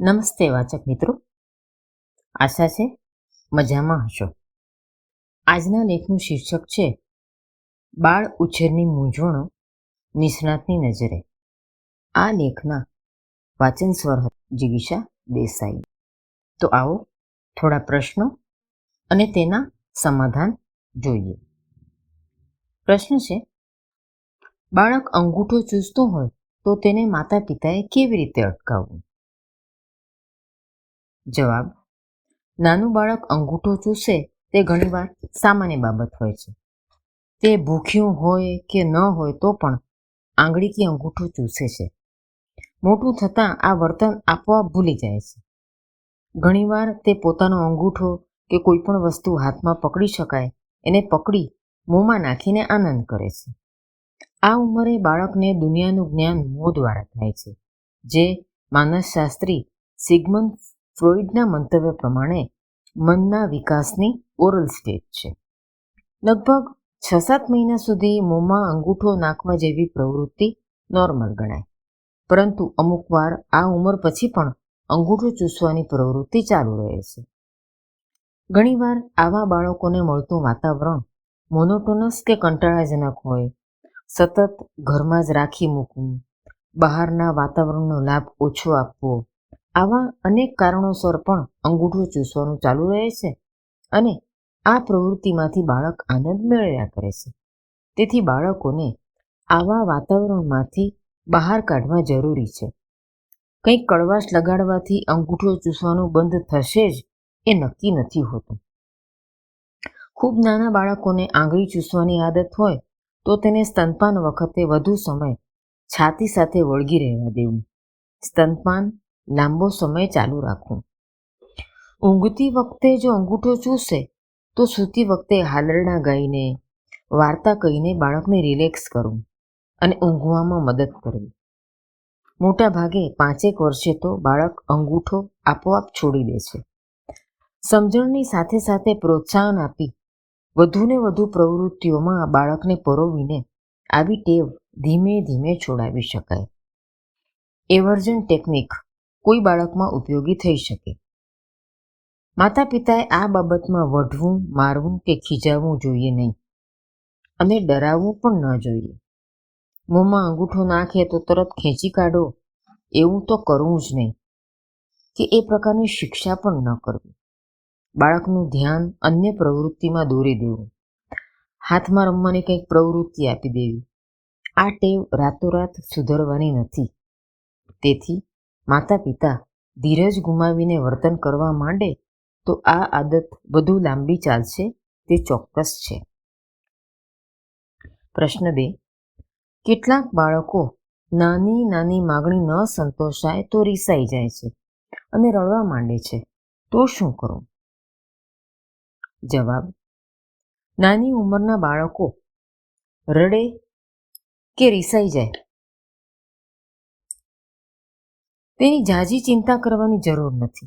નમસ્તે વાચક મિત્રો. આશા છે મજામાં હશો. આજના લેખનું શીર્ષક છે, બાળ ઉછેરની મૂંઝવણો નિષ્ણાતની નજરે. આ લેખના વાચન સ્વર જિગીશા દેસાઈ. તો આવો થોડા પ્રશ્નો અને તેના સમાધાન જોઈએ. પ્રશ્ન છે, બાળક અંગૂઠો ચૂસતો હોય તો તેને માતા પિતાએ કેવી રીતે અટકાવવું? જવાબ, નાનું બાળક અંગૂઠો ચૂસે તે ઘણીવાર સામાન્ય બાબત હોય છે. તે ભૂખ્યું હોય કે ન હોય તો પણ આંગળી કે અંગૂઠો ચૂસે છે. મોટું થતાં આ વર્તન આપોઆપ ભૂલી જાય છે. ઘણીવાર તે પોતાનો અંગૂઠો કે કોઈ પણ વસ્તુ હાથમાં પકડી શકાય, એને પકડી મોંમાં નાખીને આનંદ કરે છે. આ ઉંમરે બાળકને દુનિયાનું જ્ઞાન મોં દ્વારા થાય છે, જે માનસશાસ્ત્રી સિગમન ફ્રોઇડના મંતવ્ય પ્રમાણે મનના વિકાસની ઓરલ સ્ટેજ છે. લગભગ છ સાત મહિના સુધી મોંમાં અંગૂઠો નાખવા જેવી પ્રવૃત્તિ નોર્મલ ગણાય. પરંતુ અમુક વાર આ ઉંમર પછી પણ અંગૂઠો ચૂસવાની પ્રવૃત્તિ ચાલુ રહે છે. ઘણીવાર આવા બાળકોને મળતું વાતાવરણ મોનોટોનસ કે કંટાળાજનક હોય. સતત ઘરમાં જ રાખી મૂકવું. બહારના વાતાવરણનો લાભ ઓછો આપવો. આવા અનેક કારણોસર પણ અંગૂઠો ચૂસવાનું ચાલુ રહે છે અને આ પ્રવૃત્તિમાંથી બાળક આનંદ મેળવ્યા કરે છે. તેથી બાળકોને આવા વાતાવરણમાંથી બહાર કાઢવા જરૂરી છે. કંઈક કડવાશ લગાડવાથી અંગૂઠો ચૂસવાનું બંધ થશે જ એ નક્કી નથી હોતું. ખૂબ નાના બાળકોને આંગળી ચૂસવાની આદત હોય તો તેને સ્તનપાન વખતે વધુ સમય છાતી સાથે વળગી રહેવા દેવું. સ્તનપાન લાંબો સમય ચાલુ રાખવું ઊંઘતી વખતે જો અંગૂઠો ચૂસે, તો સૂતી વખતે હાલરડા ગાઈને, વાર્તા કહીને બાળકને રિલેક્સ કરવું અને ઊંઘવામાં મદદ કરવી મોટા ભાગે પાંચેક વર્ષે તો બાળક અંગૂઠો આપોઆપ છોડી દે છે. સમજણની સાથે સાથે પ્રોત્સાહન આપી વધુને વધુ પ્રવૃત્તિઓમાં બાળકને પરોવીને આવી ટેવ ધીમે ધીમે છોડાવી શકાય. એવર્જન ટેકનિક કોઈ બાળકમાં ઉપયોગી થઈ શકે. માતા પિતાએ આ બાબતમાં વઢવું, મારવું કે ખીજાવવું જોઈએ નહીં અને ડરાવવું પણ ન જોઈએ. મોંમાં અંગૂઠો નાખે તો તરત ખેંચી કાઢો. એવું તો કરવું જ નહીં કે એ પ્રકારની શિક્ષા પણ ન કરવી. બાળકનું ધ્યાન અન્ય પ્રવૃત્તિમાં દોરી દેવું. હાથમાં રમવાની કંઈક પ્રવૃત્તિ આપી દેવી. આ ટેવ રાતોરાત સુધરવાની નથી. તેથી માતા પિતા ધીરજ ગુમાવીને વર્તન કરવા માંડે તો આ આદત વધુ લાંબી ચાલશે તે ચોક્કસ છે. પ્રશ્ન બે. કેટલાક બાળકો નાની નાની માગણી ન સંતોષાય તો રીસાઈ જાય છે અને રડવા માંડે છે. તો શું કરવું જવાબ. નાની ઉંમરના બાળકો રડે કે રીસાઈ જાય? તેની ઝાઝી ચિંતા કરવાની જરૂર નથી.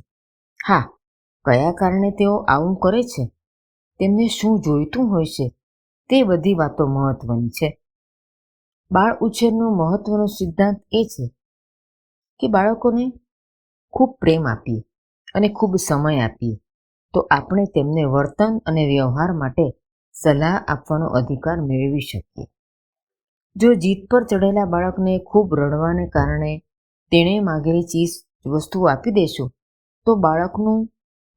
હા, કયા કારણે તેઓ આવું કરે છે? તેમને શું જોઈતું હોય છે? તે બધી વાતો મહત્વની છે. બાળ ઉછેરનો મહત્વનો સિદ્ધાંત એ છે કે બાળકોને ખૂબ પ્રેમ આપીએ અને ખૂબ સમય આપીએ. તો આપણે તેમને વર્તન અને વ્યવહાર માટે સલાહ આપવાનો અધિકાર મેળવી શકીએ. જો જીત પર ચડેલા બાળકને ખૂબ રડવાને કારણે તેણે માગેલી ચીજ વસ્તુ આપી દેશું. તો બાળકનું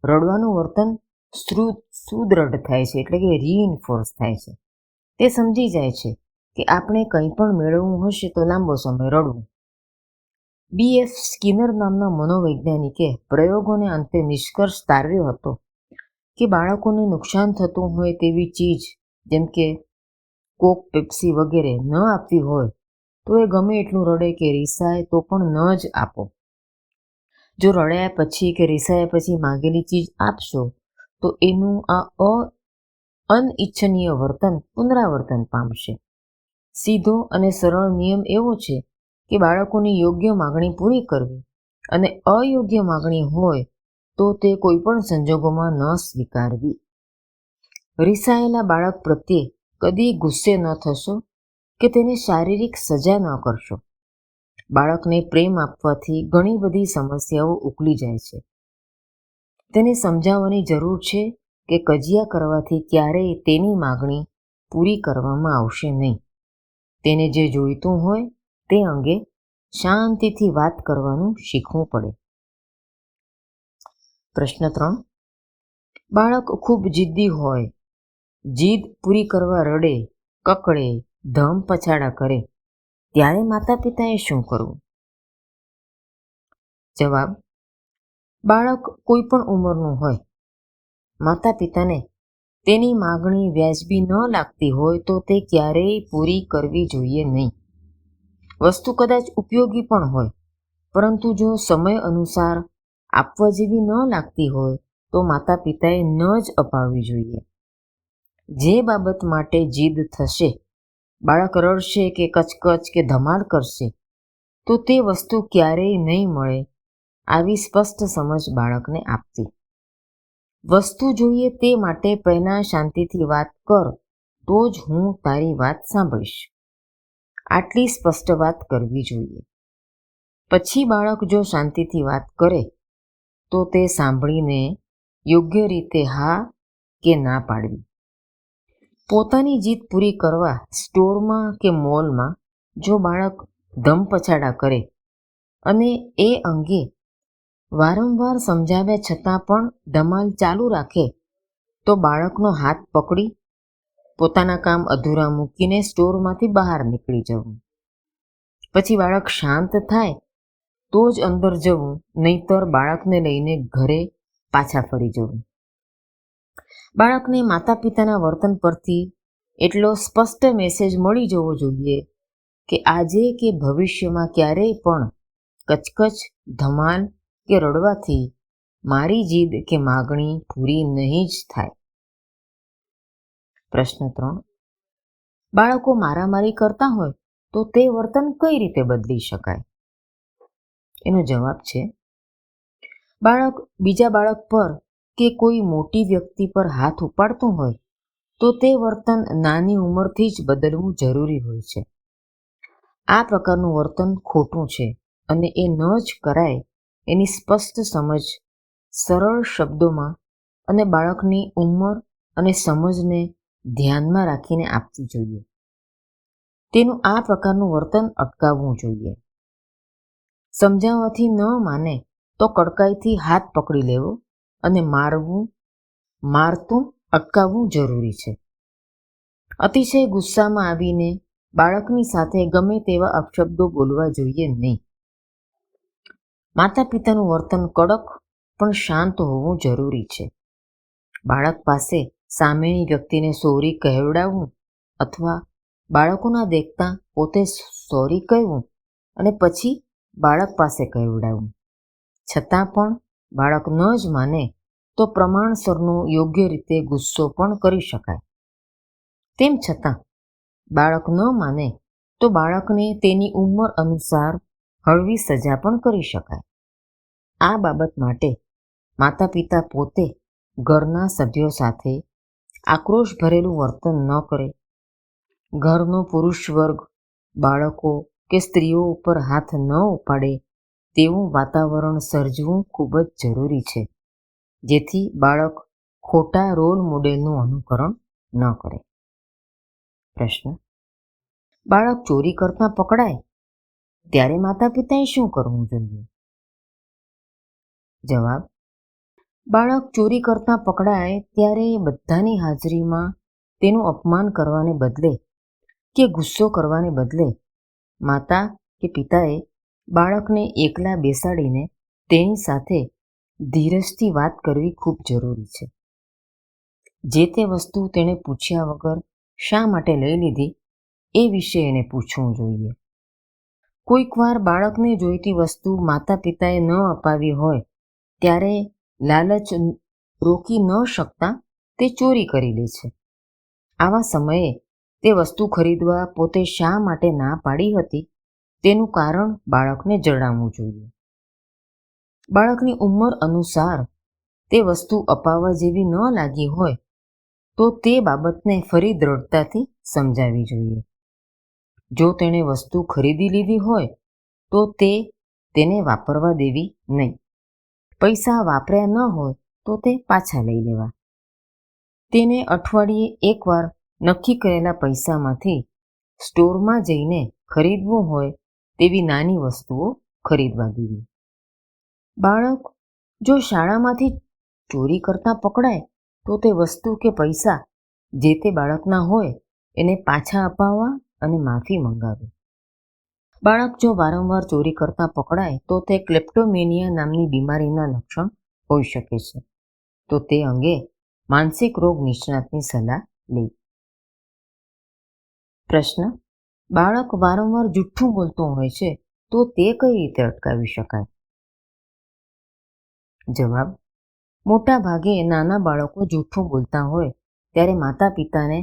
રડવાનું વર્તન સુદ્રઢ થાય છે, એટલે કે રીઇન્ફોર્સ થાય છે. તે સમજી જાય છે કે આપણે કંઈ પણ મેળવવું હશે તો લાંબો સમય રડવું. બી. એફ. સ્કિનર નામના મનોવૈજ્ઞાનિકે પ્રયોગોને અંતે નિષ્કર્ષ તારવ્યો હતો કે બાળકોને નુકસાન થતું હોય તેવી ચીજ, જેમ કે કોક પેપ્સી વગેરે ન આપવી હોય તો એ ગમે એટલું રડે કે રીસાય તો પણ ન જ આપો. જો રડ્યા પછી કે રીસાયા પછી માંગેલી ચીજ આપશો, તો એનું આ અ અનઇચ્છનીય વર્તન પુનરાવર્તન પામશે. સીધો અને સરળ નિયમ એવો છે કે બાળકોની યોગ્ય માગણી પૂરી કરવી અને અયોગ્ય માગણી હોય તો તે કોઈ પણ સંજોગોમાં ન સ્વીકારવી. રિસાયેલા બાળક પ્રત્યે કદી ગુસ્સે ન થશો કે તેને શારીરિક સજા ન કરશો. બાળકને પ્રેમ આપવાથી ઘણી બધી સમસ્યાઓ ઉકલી જાય છે. તેને સમજાવવાની જરૂર છે કે કજિયા કરવાથી ક્યારેય તેની માગણી પૂરી કરવામાં આવશે નહીં. તેને જે જોઈતું હોય તે અંગે શાંતિથી વાત કરવાનું શીખવું પડે. પ્રશ્ન ત્રણ. બાળક ખૂબ જિદ્દી હોય, જીદ પૂરી કરવા રડે કકડે ધમ પછાડા કરે, ત્યારે માતા પિતાએ શું કરવું? જવાબ, બાળક કોઈ પણ ઉંમરનું હોય માતા પિતાને તેની માગણી વ્યાજબી ન લાગતી હોય તો તે ક્યારેય પૂરી કરવી જોઈએ નહીં. વસ્તુ કદાચ ઉપયોગી પણ હોય, પરંતુ જો સમય અનુસાર આપવા જેવી ન લાગતી હોય, તો માતા પિતાએ ન જ અપાવવી જોઈએ. જે બાબત માટે જીદ થશે બાળક રડશે કે કચકચ કે ધમાલ કરશે, તો તે વસ્તુ ક્યારેય નહીં મળે આવી સ્પષ્ટ સમજ બાળકને આપવી વસ્તુ જોઈએ તે માટે પહેલાં શાંતિથી વાત કર, તો જ હું તારી વાત સાંભળીશ. આટલી સ્પષ્ટ વાત કરવી જોઈએ. પછી બાળક જો શાંતિથી વાત કરે, તો તે સાંભળીને યોગ્ય રીતે હા કે ના પાડવી. પોતાની જીત પૂરી કરવા સ્ટોરમાં કે મોલમાં જો બાળક ધમપછાડા કરે અને એ અંગે વારંવાર સમજાવ્યા છતાં પણ ધમાલ ચાલુ રાખે, તો બાળકનો હાથ પકડી પોતાના કામ અધૂરા મૂકીને સ્ટોરમાંથી બહાર નીકળી જવું. પછી બાળક શાંત થાય તો જ અંદર જવું, નહીતર બાળકને લઈને ઘરે પાછા ફરી જવું. બાળકને માતા પિતાના વર્તન પરથી એટલો સ્પષ્ટ મેસેજ મળી જવો જોઈએ કે આજે કે ભવિષ્યમાં ક્યારેય પણ કચકચ, ધમાલ કે રડવાથી મારી જીદ કે માગણી પૂરી નહીં જ થાય. પ્રશ્ન ત્રણ. બાળકો મારામારી કરતા હોય તો તે વર્તન કઈ રીતે બદલી શકાય? એનો જવાબ છે, બાળક, બીજા બાળક પર કે કોઈ મોટી વ્યક્તિ પર હાથ ઉપાડતું હોય, તો તે વર્તન નાની ઉંમરથી જ બદલવું જરૂરી હોય છે. આ પ્રકારનું વર્તન ખોટું છે અને એ ન જ કરાય એની સ્પષ્ટ સમજ, સરળ શબ્દોમાં અને બાળકની ઉંમર અને સમજને ધ્યાનમાં રાખીને આપવી જોઈએ. તેનું આ પ્રકારનું વર્તન અટકાવવું જોઈએ. સમજાવવાથી ન માને તો કડકાઈથી હાથ પકડી લેવો અને મારવું, મારતું, અટકાવવું જરૂરી છે. અતિશય ગુસ્સામાં આવીને બાળકની સાથે ગમે તેવા અપશબ્દો બોલવા જોઈએ નહીં. માતા પિતાનું વર્તન કડક પણ શાંત હોવું જરૂરી છે. બાળક પાસે સામેની વ્યક્તિને સોરી કહેવડાવવું અથવા બાળકોના દેખતા પોતે સોરી કહેવું અને પછી બાળક પાસે કહેવડાવવું. છતાં પણ બાળક ન જ માને તો પ્રમાણસરનો યોગ્ય રીતે ગુસ્સો પણ કરી શકાય. તેમ છતાં, બાળક ન માને તો બાળકને તેની ઉંમર અનુસાર હળવી સજા પણ કરી શકાય. આ બાબત માટે માતા પિતા પોતે ઘરના સભ્યો સાથે આક્રોશ ભરેલું વર્તન ન કરે. ઘરનો પુરુષ વર્ગ બાળકો કે સ્ત્રીઓ ઉપર હાથ ન ઉપાડે તેવું વાતાવરણ સર્જવું ખૂબ જ જરૂરી છે, જેથી બાળક ખોટા રોલ મોડેલનું અનુકરણ ન કરે. પ્રશ્ન, બાળક ચોરી કરતા પકડાય? ત્યારે માતા પિતાએ શું કરવું જોઈએ? જવાબ, બાળક ચોરી કરતા પકડાય ત્યારે બધાની હાજરીમાં તેનું અપમાન કરવાને બદલે કે ગુસ્સો કરવાને બદલે માતા કે પિતાએ બાળકને એકલા બેસાડીને તેની સાથે ધીરજથી વાત કરવી ખૂબ જરૂરી છે. જે તે વસ્તુ તેણે પૂછ્યા વગર શા માટે લઈ લીધી, એ વિશે એને પૂછવું જોઈએ. કોઈકવાર બાળકને જોઈતી વસ્તુ માતા પિતાએ ન અપાવી હોય, ત્યારે લાલચ રોકી ન શકતા તે ચોરી કરી લે છે. આવા સમયે તે વસ્તુ ખરીદવા પોતે શા માટે ના પાડી હતી તેનું કારણ બાળકને જણાવવું જોઈએ. બાળકની ઉંમર અનુસાર તે વસ્તુ અપાવવા જેવી ન લાગી હોય તો તે બાબતને ફરી દ્રઢતાથી સમજાવવી જોઈએ. જો તેણે વસ્તુ ખરીદી લીધી હોય તો તે તેને વાપરવા દેવી નહીં. પૈસા વાપર્યા ન હોય તો તે પાછા લઈ લેવા. તેને અઠવાડિયે એકવાર નક્કી કરેલા પૈસામાંથી સ્ટોરમાં જઈને ખરીદવું હોય તેવી નાની વસ્તુઓ ખરીદવા દેવી બાળક જો શાળામાંથી ચોરી કરતા પકડાય, તો તે વસ્તુ કે પૈસા જે તે બાળકના હોય એને પાછા અપાવવા અને માફી મંગાવે. બાળક જો વારંવાર ચોરી કરતા પકડાય, તો તે ક્લેપ્ટોમેનિયા નામની બીમારીના લક્ષણ હોઈ શકે છે. તો તે અંગે માનસિક રોગ નિષ્ણાતની સલાહ લે. પ્રશ્ન બાળક વારંવાર જુઠ્ઠું બોલતું હોય છે, તો તે કઈ રીતે અટકાવી શકાય? જવાબ, મોટા ભાગે નાના બાળકો જૂઠું બોલતા હોય, ત્યારે માતા પિતાને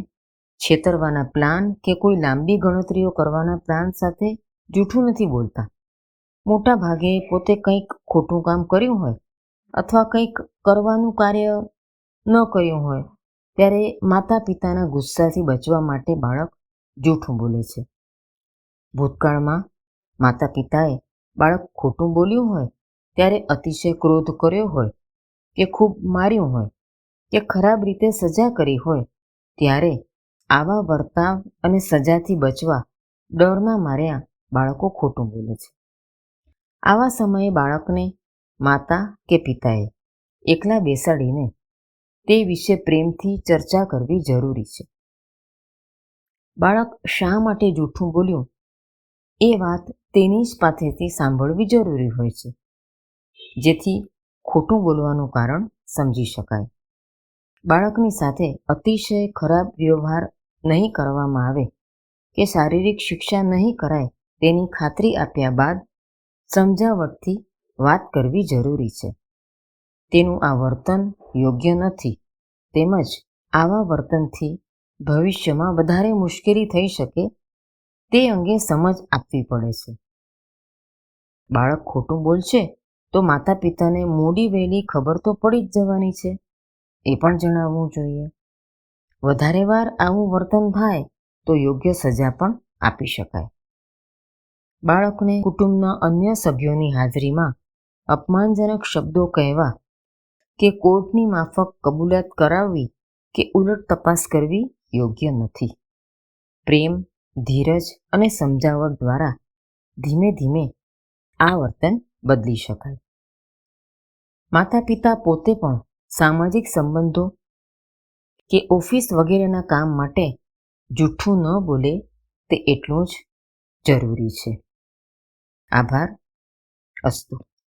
છેતરવાના પ્લાન કે કોઈ લાંબી ગણતરીઓ કરવાના પ્લાન સાથે જૂઠું નથી બોલતા. મોટા ભાગે પોતે કંઈક ખોટું કામ કર્યું હોય અથવા કંઈક કરવાનું કાર્ય ન કર્યું હોય, ત્યારે માતા પિતાના ગુસ્સાથી બચવા માટે બાળક જૂઠું બોલે છે. ભૂતકાળમાં માતા પિતાએ બાળક ખોટું બોલ્યું હોય, ત્યારે અતિશય ક્રોધ કર્યો હોય કે ખૂબ માર્યું હોય, કે ખરાબ રીતે સજા કરી હોય, ત્યારે આવા વર્તાવ અને સજાથી બચવા ડરના માર્યા બાળકો ખોટું બોલે છે. આવા સમયે બાળકને માતા કે પિતાએ એકલા બેસાડીને તે વિશે પ્રેમથી ચર્ચા કરવી જરૂરી છે. બાળક શા માટે જૂઠું બોલ્યું? એ વાત તેની જ પાસેથી સાંભળવી જરૂરી હોય છે. જેથી ખોટું બોલવાનું કારણ સમજી શકાય. બાળકની સાથે અતિશય ખરાબ વ્યવહાર નહીં કરવામાં આવે કે શારીરિક શિક્ષા નહીં કરાય તેની ખાતરી આપ્યા બાદ સમજાવટથી વાત કરવી જરૂરી છે. તેનું આ વર્તન યોગ્ય નથી. તેમજ આવા વર્તનથી ભવિષ્યમાં વધારે મુશ્કેલી થઈ શકે તે અંગે સમજ આપવી પડે છે. બાળક ખોટું બોલશે તો માતા પિતાને મોડી વહેલી ખબર તો પડી જ જવાની છે, એ પણ જણાવવું જોઈએ. વધારે વાર આવું વર્તન થાય તો યોગ્ય સજા પણ આપી શકાય. બાળકને કુટુંબના અન્ય સભ્યોની હાજરીમાં અપમાનજનક શબ્દો કહેવા કે કોર્ટની માફક કબૂલાત કરાવવી કે ઉલટ તપાસ કરવી યોગ્ય નથી. પ્રેમ ધીરજ અને સમજાવટ દ્વારા ધીમે ધીમે આ વર્તન બદલી શકાય. માતા પિતા પોતે પણ સામાજિક સંબંધો કે ઓફિસ વગેરેના કામ માટે જૂઠું ન બોલે તે એટલું જ જરૂરી છે. આભાર. અસ્તુ.